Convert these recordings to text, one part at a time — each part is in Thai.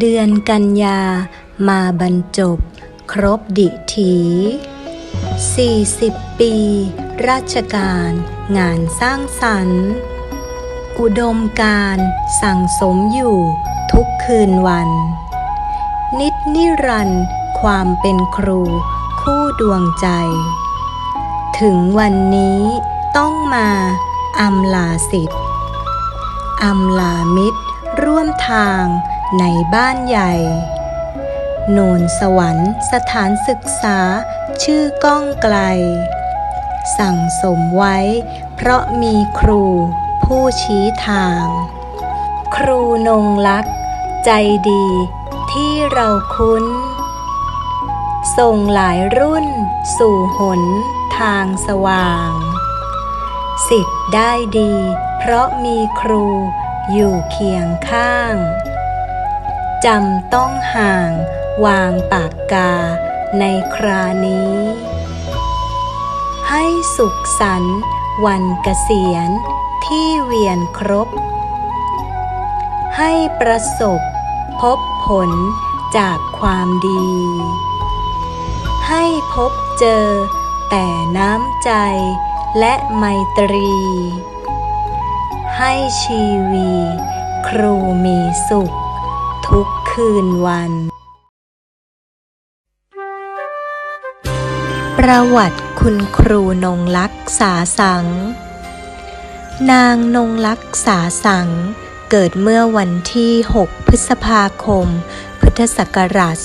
เดือนกันยามาบรรจบ ครบดิถี 40 ปี ราชการ งานสร้างสรรค์ อุดมการสั่งสมอยู่ทุกคืนวัน นิดนิรันต์ความเป็นครูคู่ดวงใจ ถึงวันนี้ต้องมาอำลาสิทธิ์อำลามิตรร่วมทาง ในบ้านใหญ่ โนนสวรรค์สถานศึกษาชื่อก้องไกล สั่งสมไว้ เพราะมีครูผู้ชี้ทาง ครูนงลักษ์ใจดีที่เราคุ้น ส่งหลายรุ่นสู่หนทางสว่าง สิทธิ์ได้ดี เพราะมีครูอยู่เคียงข้าง จำต้องห่างวางปากกาในครานี้ ให้สุขสันวันเกษียณที่เวียนครบ ให้ประสบพบผลจากความดี ให้พบเจอแต่น้ำใจและไมตรี ให้ชีวี ครูมีสุข ทุกคืนวัน ประวัติคุณครูนงลักษ์สาสัง นางนงลักษ์สาสัง เกิดเมื่อวันที่ 6 พฤษภาคม พุทธศักราช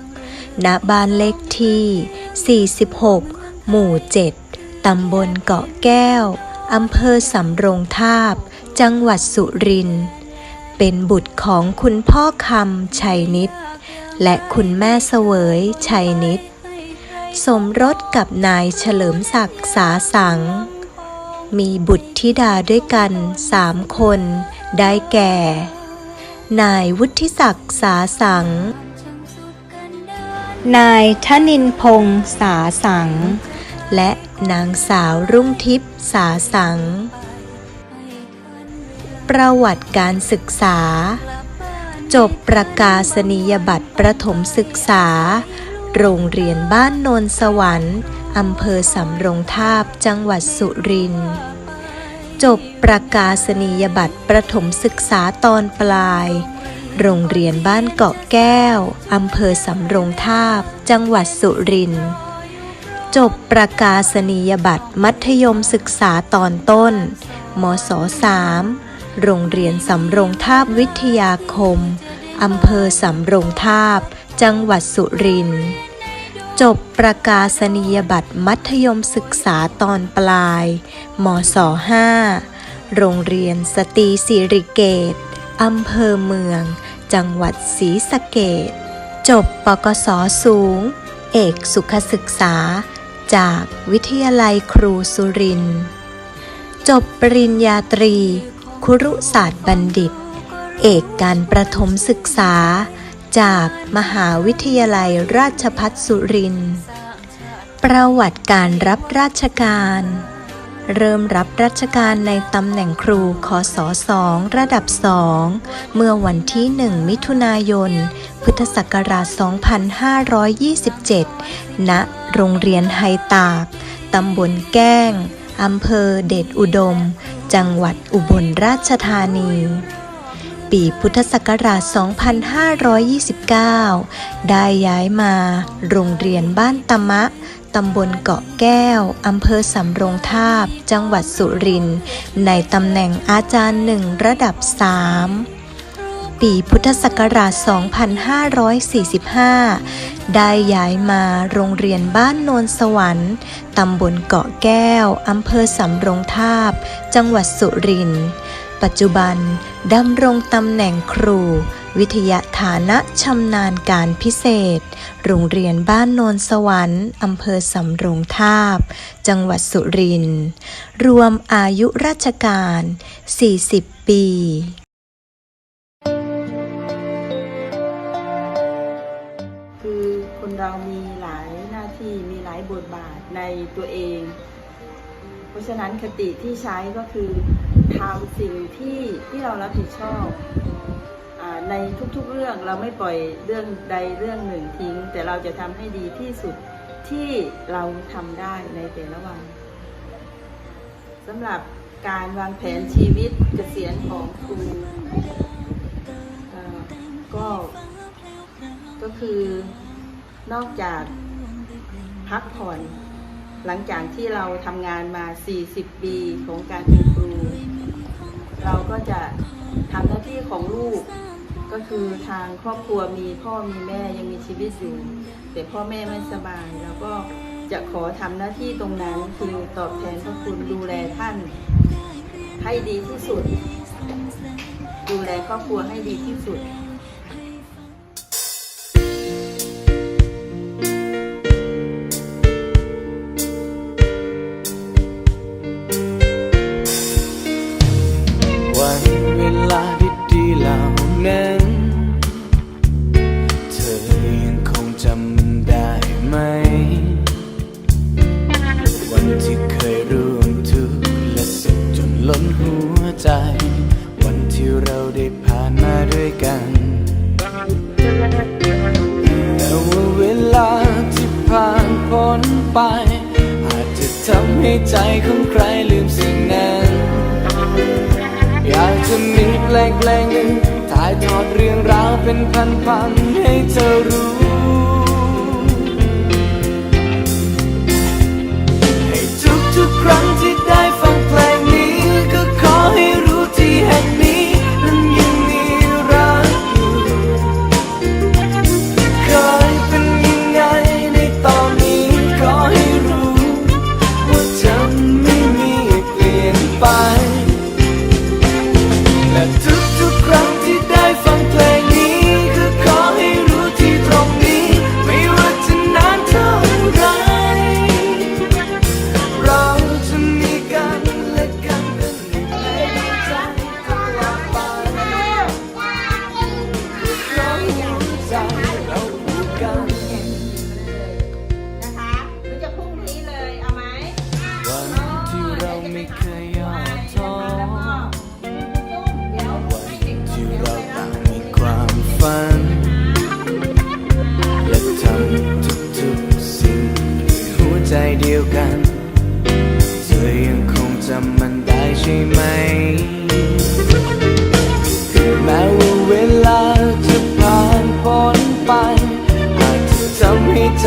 2506 ณ บ้านเลขที่ 46 หมู่ 7 ตำบลเกาะแก้ว อำเภอสำโรงทาบ จังหวัดสุรินทร์ เป็นบุตรของคุณพ่อคำชัยนิต และคุณแม่เสวยชัยนิต สมรสกับนายเฉลิมศักดิ์สาสัง มีบุตรธิดาด้วยกันสามคน ได้แก่ นายวุฒิศักดิ์สาสัง นายทนินพงษ์สาสัง และนางสาวรุ่งทิพย์สาสัง ประวัติการศึกษา จบประกาศนียบัตรประถมศึกษา โรงเรียนบ้านโนนสวรรค์อำเภอสำโรงทาบจังหวัดสุรินทร์จบประกาศนียบัตรประถมศึกษาตอนปลาย โรงเรียนบ้านเกาะแก้ว อำเภอสำโรงทาบ จังหวัดสุรินทร์ จบประกาศนียบัตรมัธยมศึกษาตอนต้น มศ 3 โรงเรียนสำโรงทาบวิทยาคม อำเภอสำโรงทาบ จังหวัดสุรินทร์ จบประกาศนียบัตรมัธยมศึกษาตอนปลาย มศ 5 โรงเรียนสตรีสิริเกตอำเภอเมือง จังหวัดศรีสะเกดจบปกศสูง เอกสุขศึกษา จากวิทยาลัยครูสุรินทร์จบปริญญาตรี ครุศาสตร์บัณฑิต เอกการประถมศึกษา จากมหาวิทยาลัยราชภัฏสุรินทร์ประวัติการรับราชการ เริ่มรับราชการในตำแหน่งครูคศ2ระดับ2เมื่อวันที่ 1 มิถุนายน พุทธศักราช 2527 ณ โรงเรียนไฮตาก ตำบลแก้ง อำเภอเดชอุดม จังหวัดอุบลราชธานี ปีพุทธศักราช 2529 ได้ย้ายมา โรงเรียนบ้านตะมะ ตำบลเกาะแก้ว อำเภอสำโรงทาบ จังหวัดสุรินทร์ ในตำแหน่งอาจารย์หนึ่งระดับ 3 ปีพุทธศักราช 2545 ได้ย้ายมาโรงเรียนบ้านโนนสวรรค์ ตำบลเกาะแก้ว อำเภอสำโรงทาบ จังหวัดสุรินทร์ ปัจจุบันดำรงตำแหน่งครู วิทยาฐานะชำนาญการพิเศษ โรงเรียนบ้านโนนสวรรค์อำเภอสำโรงทาบ จังหวัดสุรินทร์ รวมอายุราชการ 40 ปี ในตัวเอง เพราะฉะนั้นคติที่ใช้ก็คือทำสิ่งที่ที่เรารับผิดชอบอในทุกๆเรื่องเราไม่ปล่อยเรื่องใดเรื่องหนึ่งทิ้ง แต่เราจะทำให้ดีที่สุดที่เราทำได้ในแต่ละวันสำหรับการวางแผนชีวิตเกษียณของครูก็ก็คือนอกจากพักผ่อน หลังจากที่เราทำงานมา 40 ปีของการเป็นครู เราก็จะทำหน้าที่ของลูก ก็คือทางครอบครัวมีพ่อมีแม่ยังมีชีวิตอยู่ แต่พ่อแม่ไม่สบายแล้วก็จะขอทำหน้าที่ตรงนั้นคือตอบแทนพระคุณดูแลท่าน ให้ดีที่สุด ดูแลครอบครัวให้ดีที่สุด ให้เธอรู้ ใจเดียวกัน เธอยังคงจำมันได้ใช่ไหมแม้ว่าเวลาจะผ่านพ้นไปอาจจะทำให้ใจ